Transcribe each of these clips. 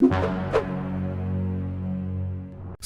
you.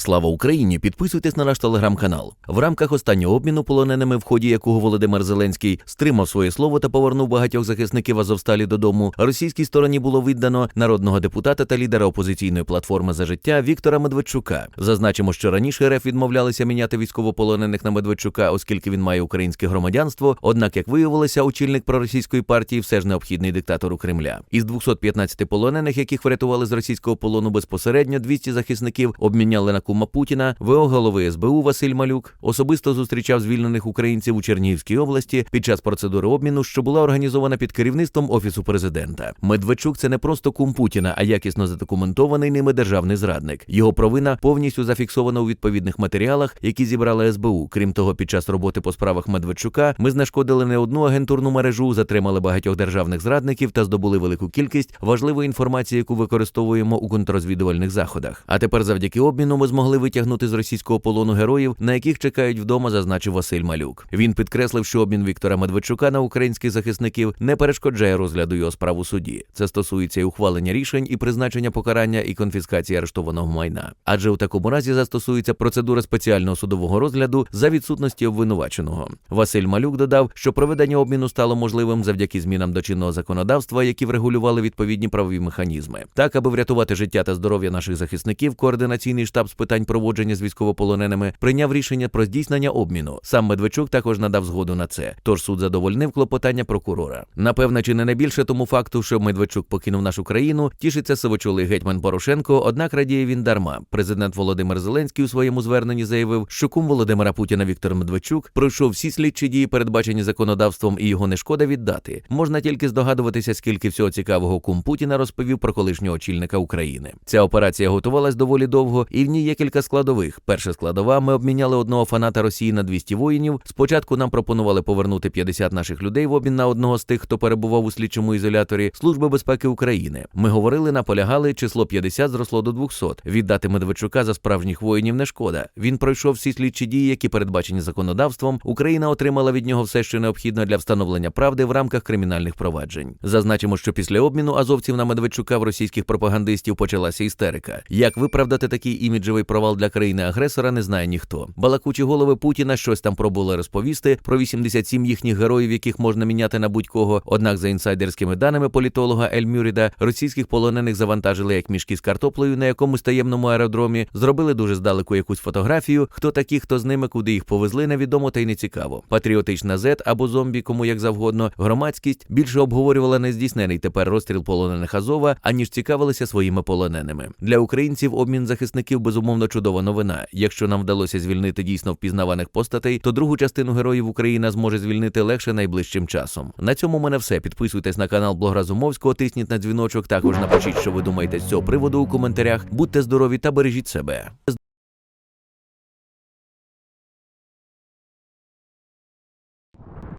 Слава Україні! Підписуйтесь на наш телеграм-канал. В рамках останнього обміну полоненими, в ході якого Володимир Зеленський стримав своє слово та повернув багатьох захисників Азовсталі додому. Російській стороні було віддано народного депутата та лідера опозиційної платформи за життя Віктора Медведчука. Зазначимо, що раніше РФ відмовлялися міняти військовополонених на Медведчука, оскільки він має українське громадянство. Однак, як виявилося, очільник проросійської партії все ж необхідний диктатору Кремля. Із 215 полонених, яких врятували з російського полону безпосередньо, 200 захисників обміняли на кума Путіна. ВО голови СБУ Василь Малюк особисто зустрічав звільнених українців у Чернігівській області під час процедури обміну, що була організована під керівництвом офісу президента. Медведчук це не просто кум Путіна, а якісно задокументований ними державний зрадник. Його провина повністю зафіксована у відповідних матеріалах, які зібрала СБУ. Крім того, під час роботи по справах Медведчука ми знешкодили не одну агентурну мережу, затримали багатьох державних зрадників та здобули велику кількість важливої інформації, яку використовуємо у контррозвідувальних заходах. А тепер, завдяки обміну, ми змогли витягнути з російського полону героїв, на яких чекають вдома, зазначив Василь Малюк. Він підкреслив, що обмін Віктора Медведчука на українських захисників не перешкоджає розгляду його справ у суді. Це стосується і ухвалення рішень, і призначення покарання, і конфіскації арештованого майна. Адже у такому разі застосується процедура спеціального судового розгляду за відсутності обвинуваченого. Василь Малюк додав, що проведення обміну стало можливим завдяки змінам до чинного законодавства, які врегулювали відповідні правові механізми. Так, аби врятувати життя та здоров'я наших захисників, координаційний штаб з питань проводження з військовополоненими прийняв рішення про здійснення обміну. Сам Медведчук також надав згоду на це. Тож суд задовольнив клопотання прокурора. Напевне, чи не найбільше тому факту, що Медведчук покинув нашу країну, тішиться сивочолий гетьман Порошенко. Однак радіє він дарма. Президент Володимир Зеленський у своєму зверненні заявив, що кум Володимира Путіна Віктор Медведчук пройшов всі слідчі дії, передбачені законодавством, і його не шкода віддати. Можна тільки здогадуватися, скільки всього цікавого кум Путіна розповів про колишнього очільника України. Ця операція готувалась доволі довго, і в ній є кілька складових. Перша складова ми обміняли одного фаната Росії на 200 воїнів. Спочатку нам пропонували повернути 50 наших людей в обмін на одного з тих, хто перебував у слідчому ізоляторі Служби безпеки України. Ми говорили, наполягали, число 50 зросло до 200. Віддати Медведчука за справжніх воїнів не шкода. Він пройшов всі слідчі дії, які передбачені законодавством. Україна отримала від нього все, що необхідно для встановлення правди в рамках кримінальних проваджень. Зазначимо, що після обміну азовців на Медведчука в російських пропагандистів почалася істерика. Як виправдати такий іміджевий провал для країни-агресора, не знає ніхто. Балакучі голови Путіна щось там пробули розповісти про 87 їхніх героїв, яких можна міняти на будь-кого. Однак, за інсайдерськими даними політолога Ель Мюріда, російських полонених завантажили як мішки з картоплею на якомусь таємному аеродромі, зробили дуже здалеку якусь фотографію. Хто такі, хто з ними, куди їх повезли, невідомо та й не цікаво. Патріотична зет або зомбі, кому як завгодно. Громадськість більше обговорювала нездійснений тепер розстріл полонених Азова, аніж цікавилися своїми полоненими. Для українців обмін захисників безумовно чудова новина. Якщо нам вдалося звільнити дійсно впізнаваних постатей, то другу частину героїв Україна зможе звільнити легше найближчим часом. На цьому мене все. Підписуйтесь на канал Блог Разумовського, тисніть на дзвіночок. Також напишіть, що ви думаєте з цього приводу у коментарях. Будьте здорові та бережіть себе.